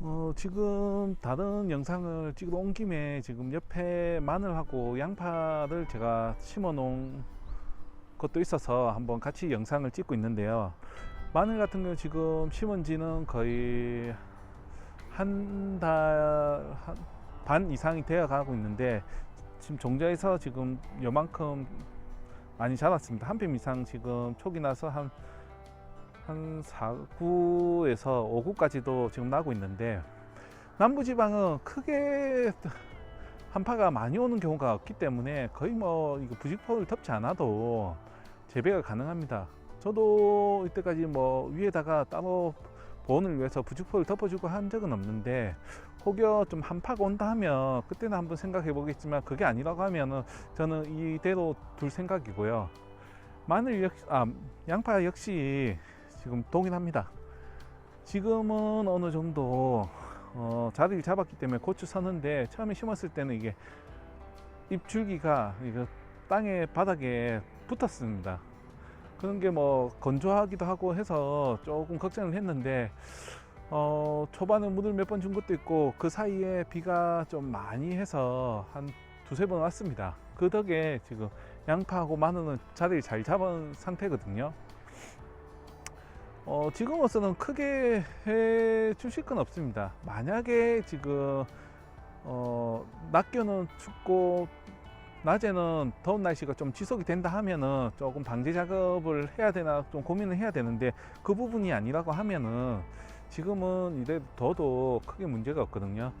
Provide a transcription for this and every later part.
어, 지금 다른 영상을 찍으러 온 김에 지금 옆에 마늘하고 양파를 제가 심어 놓은 것도 있어서 한번 같이 영상을 찍고 있는데요. 마늘 같은 경우 지금 심은 지는 거의 한 달 반 이상이 되어 가고 있는데 지금 종자에서 지금 요만큼 많이 자랐습니다. 한 뼘 이상 지금 촉이 나서 한, 한 4구에서 5구까지도 지금 나고 있는데 남부지방은 크게 한파가 많이 오는 경우가 없기 때문에 거의 뭐 이거 부직포를 덮지 않아도 재배가 가능합니다. 저도 이때까지 뭐 위에다가 따로 보온을 위해서 부직포를 덮어주고 한 적은 없는데 혹여 좀 한파가 온다 하면 그때는 한번 생각해 보겠지만 그게 아니라고 하면은 저는 이대로 둘 생각이고요. 마늘 역시 아 양파 역시 지금 동일합니다. 지금은 어느 정도 어, 자리를 잡았기 때문에 고추 서는데 처음에 심었을 때는 이게 잎줄기가 이거 땅에 바닥에 붙었습니다. 그런 게 뭐 건조하기도 하고 해서 조금 걱정을 했는데 어, 초반에 물을 몇 번 준 것도 있고 그 사이에 비가 좀 많이 해서 한 두세 번 왔습니다. 그 덕에 지금 양파하고 마늘은 자리를 잘 잡은 상태거든요. 어, 지금으로서는 크게 해 주실 건 없습니다. 만약에 지금 어, 낮 겨는 춥고 낮에는 더운 날씨가 좀 지속이 된다 하면은 조금 방제 작업을 해야 되나 좀 고민을 해야 되는데 그 부분이 아니라고 하면은 지금은 이래 더도 크게 문제가 없거든요.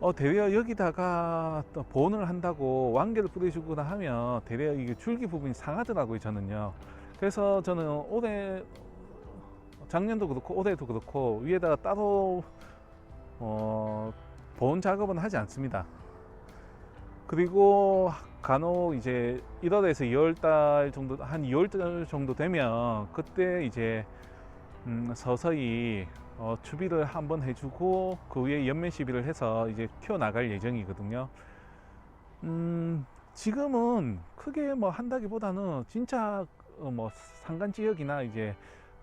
어, 대려 여기다가 또 보온을 한다고 왕개를 뿌려주거나 하면 대려 이게 줄기 부분이 상하더라고요, 저는요. 그래서 저는 올해 작년도 그렇고 올해도 그렇고 위에다가 따로 어, 보온 작업은 하지 않습니다. 그리고 간혹 이제 1월에서 2월 달 정도 한 2월 달 정도 되면 그때 이제 음, 서서히 어, 추비를 한번 해주고 그 위에 연면 시비를 해서 이제 키워 나갈 예정이거든요. 음, 지금은 크게 뭐 한다기보다는 진짜 어, 뭐 산간 지역이나 이제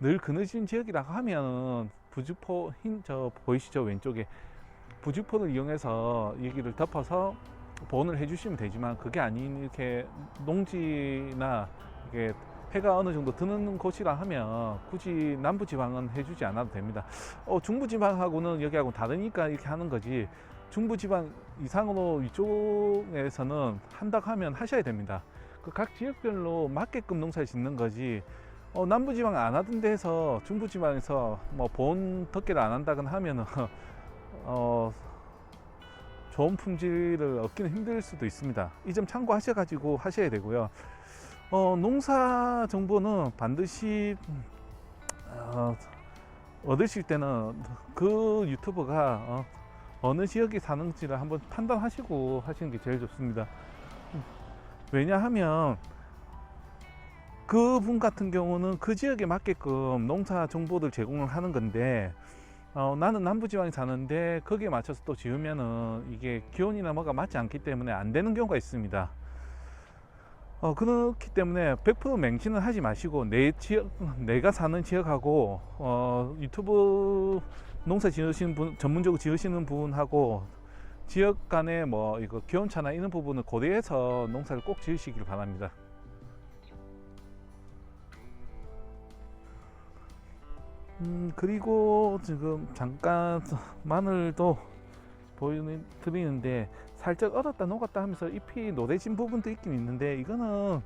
늘 그늘진 지역이라고 하면 부주포 흰 저 보이시죠 왼쪽에 부주포를 이용해서 여기를 덮어서 보온을 해주시면 되지만 그게 아닌 이렇게 농지나 이게 해가 어느 정도 드는 곳이라 하면 굳이 남부 지방은 해주지 않아도 됩니다. 어, 중부 지방하고는 여기하고 다르니까 이렇게 하는 거지. 중부 지방 이상으로 이쪽에서는 한다고 하면 하셔야 됩니다. 그 각 지역별로 맞게끔 농사를 짓는 거지. 어, 남부 지방 안 하던 데에서 중부 지방에서 뭐 보온 덮개를 안 한다거나 하면은 어, 좋은 품질을 얻기는 힘들 수도 있습니다. 이 점 참고하셔가지고 하셔야 되고요. 어, 농사 정보는 반드시 어, 얻으실 때는 그 유튜버가 어, 느 지역에 사는지를 한번 판단하시고 하시는 게 제일 좋습니다. 왜냐하면 그분 같은 경우는 그 지역에 맞게끔 농사 정보를 제공을 하는 건데 어, 나는 남부지방에 사는데 거기에 맞춰서 또 지으면은 이게 기온이나 뭐가 맞지 않기 때문에 안 되는 경우가 있습니다. 어, 그렇기 때문에 100% 맹신은 하지 마시고 내 지역, 내가 사는 지역하고 어, 유튜브 농사 지으시는 분, 전문적으로 지으시는 분하고 지역 간에 뭐 이거 기온차나 이런 부분을 고려해서 농사를 꼭 지으시길 바랍니다. 음, 그리고 지금 잠깐 마늘도 보여드리는데 살짝 얼었다 녹았다 하면서 잎이 노래진 부분도 있긴 있는데 이거는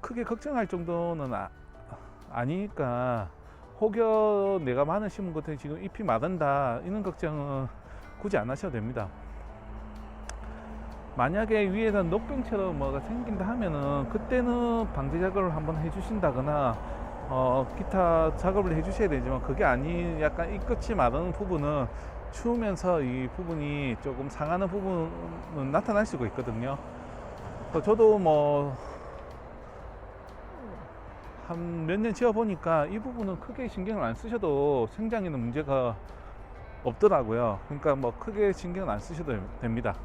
크게 걱정할 정도는 아, 아니니까 혹여 내가 마늘 심은 것에 지금 잎이 마른다 이런 걱정은 굳이 안 하셔도 됩니다. 만약에 위에다 녹병처럼 뭐가 생긴다 하면은 그때는 방제 작업을 한번 해주신다거나 어, 기타 작업을 해주셔야 되지만 그게 아닌 약간 이 끝이 마르는 부분은 추우면서 이 부분이 조금 상하는 부분은 나타날 수가 있거든요. 그 저도 뭐 한 몇 년 지어 보니까 이 부분은 크게 신경을 안 쓰셔도 생장에는 문제가 없더라고요. 그러니까 뭐 크게 신경을 안 쓰셔도 됩니다.